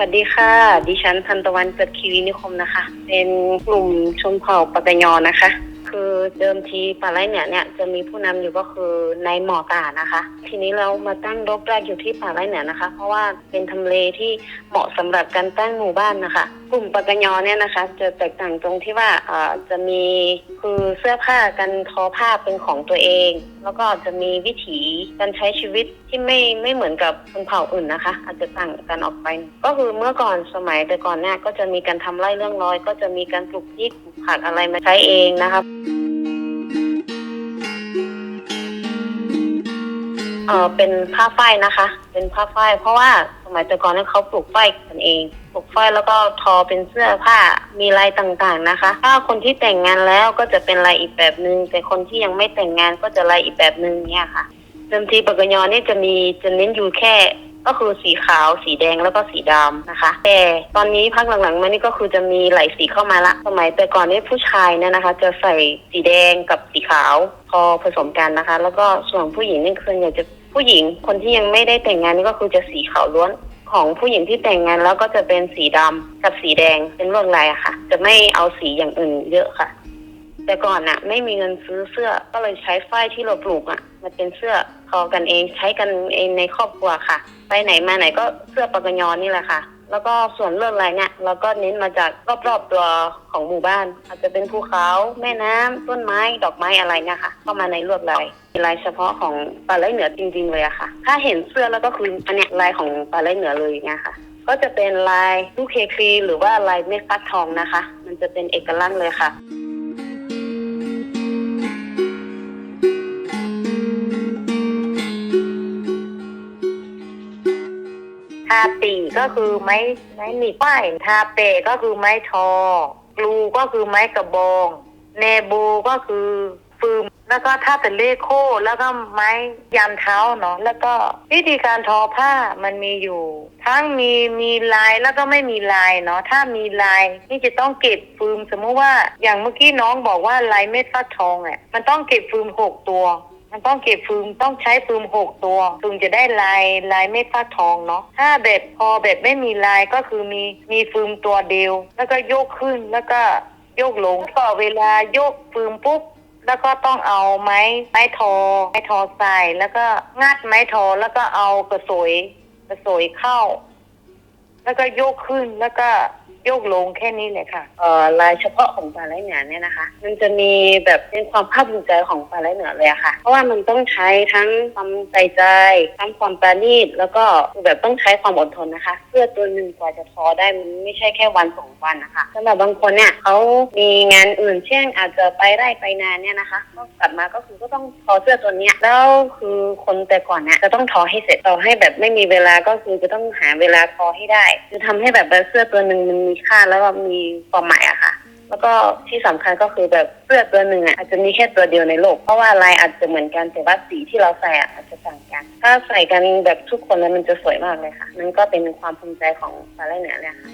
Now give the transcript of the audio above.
วัสดีค่ะ ดิฉันพันตะวันเกิดคีรีนิคมนะคะ เป็นกลุ่มชนเผ่าปะกยอนะคะ คือเดิมทีป่าไร่เหนือเนี่ยจะมีผู้นำอยู่ก็คือนายหมอตานะคะ ทีนี้เรามาตั้งรกรากอยู่ที่ป่าไร่เหนือนะคะ เพราะว่าเป็นทำเลที่เหมาะสำหรับการตั้งหมู่บ้านนะคะ กลุ่มปกยอเนี่ยนะคะ จะแตกต่างตรงที่ว่าเอ่อจะมีคือเสื้อผ้าการทอผ้าเป็นของตัวเอง แล้วก็จะมีวิถีการใช้ชีวิตที่ไม่ไม่เหมือนกับชนเผ่าอื่นนะคะ อาจจะต่างกันออกไป ก็คือเมื่อก่อนสมัยแต่ก่อนเนี่ยก็จะมีการทำไร่เรื่องร้อย ก็จะมีการปลูกพริกปลูก ผักอะไรมาใช้เองนะคะเออเป็นผ้าฝ้ายนะคะ เป็นผ้าฝ้ายเพราะว่าสมัยแต่ก่อนเนี่ยเขาปลูกฝ้ายกันเอง ปลูกฝ้ายแล้วก็ทอเป็นเสื้อผ้ามีลายต่างๆนะคะ ถ้าคนที่แต่งงานแล้วก็จะเป็นลายอีกแบบหนึง่งแต่คนที่ยังไม่แต่งงานก็จะลายอีกแบบหนึ่งเนี่ยค่ะเดิมทีปกยอนี่จะมีจะเน้นอยู่แค่ ก็คือสีขาว สีแดงแล้วก็สีดำนะคะ แต่ตอนนี้พักหลังๆมานี่ก็คือจะมีหลายสีเข้ามาละสมัยแต่ก่อนนี่ผู้ชายเนี่ยนะคะ จะใส่สีแดงกับสีขาวพอผสมกันนะคะ แล้วก็ส่วนผู้หญิงนี่คืออยากจะผู้หญิงคนที่ยังไม่ได้แต่งงานนี่ก็คือจะสีขาวล้วนของผู้หญิงที่แต่งงานแล้วก็จะเป็นสีดำกับสีแดงเป็นลวดลายอะค่ะ จะไม่เอาสีอย่างอื่นเยอะค่ะ แต่ก่อนน่ะ ไม่มีเงินซื้อเสื้อก็เลยใช้ฝ้ายที่เราปลูกอะมาเป็นเสื้อ ทอกันเองใช้กันเองในครอบครัวค่ะ ไปไหนมาไหนก็เสื้อปกกยอนี่แหละค่ะ แล้วก็ส่วนเรื่องอะไรเนี่ยเราก็เน้นมาจากรอบๆตัวของหมู่บ้าน อาจจะเป็นภูเขาแม่น้ำต้นไม้ดอกไม้อะไรเนี่ยค่ะเข้ามาในลวดลายลายเฉพาะของป่าไร่เหนือจริง ๆ เลยอะค่ะ ถ้าเห็นเสื้อแล้วก็คืออันเนี้ยลายของป่าไร่เหนือเลยเนี่ยค่ะก็จะเป็นลายลูกเคครีหรือว่าลายเม็ดฟักทองนะคะ มันจะเป็นเอกลักษณ์เลยค่ะ ทาปีก็คือไม้ไม้หนีบป้ายทาเปก็คือไม้ทอกลูก็คือไม้กระบอง เนโบก็คือฟืมแล้วก็ถ้าเป็นเลโคแล้วก็ไม้ยามเท้าเนาะแล้วก็วิธีการทอผ้ามันมีอยู่ ทั้งมีมีลายแล้วก็ไม่มีลายเนาะถ้ามีลายนี่จะต้องเก็บฟืมสมมุติว่าอย่างเมื่อกี้น้องบอกว่าลายเม็ดฟักทองอะมันต้องเก็บฟืมหกตัว มันต้องเก็บฟืมต้องใช้ฟืมหกตัวถึงจะได้ลายลายเม็ดฟักทองเนาะถ้าแบบพอแบบไม่มีลายก็คือมีมีฟืมตัวเดียว แล้วก็โยกขึ้นแล้วก็โยกลงก็เวลาโยกฟืมปุ๊บแล้วก็ต้องเอาไม้ไม้ทอ ไม้ทอใส่แล้วก็งัดไม้ทอแล้วก็เอากระสวยกระสวยเข้า แล้วก็โยกขึ้นแล้วก็ ยกลงแค่นี้เลยค่ะเอ่อลายเฉพาะของปลาไหลเหนือเนี่ยนะคะ มันจะมีแบบเป็นความภาคภูมิใจของปลาไหลเหนือเลยอะค่ะ เพราะว่ามันต้องใช้ทั้งความใส่ใจทั้งความประณีตแล้วก็แบบต้องใช้ความอดทนนะคะ เพื่อตัวหนึ่งกว่าจะทอได้มันไม่ใช่แค่วันสองวันนะคะสำหรับบางคนเนี่ยเขามีงานอื่นเช่น อาจจะไปไร่ไปนาเนี่ยนะคะก็กลับมาก็คือก็ต้องทอเสื้อตัวเนี้ยแล้วคือคนแต่ก่อนเนี่ยจะต้องทอให้เสร็จต่อให้แบบไม่มีเวลาก็คือจะต้องหาเวลาทอให้ได้จะทำให้แบบเสื้อตัวหนึ่งมันมีค่าแล้วก็มีความหมายอะค่ะ แล้วก็ที่สำคัญก็คือแบบเสื้อตัวหนึ่งอะอาจจะมีแค่ตัวเดียวในโลก เพราะว่าลายอาจจะเหมือนกันแต่ว่าสีที่เราใส่อะอาจจะต่างกัน ถ้าใส่กันแบบทุกคนแล้วมันจะสวยมากเลยค่ะ นั่นก็เป็นความภูมิใจของปลาไหลเหนือเลยค่ะ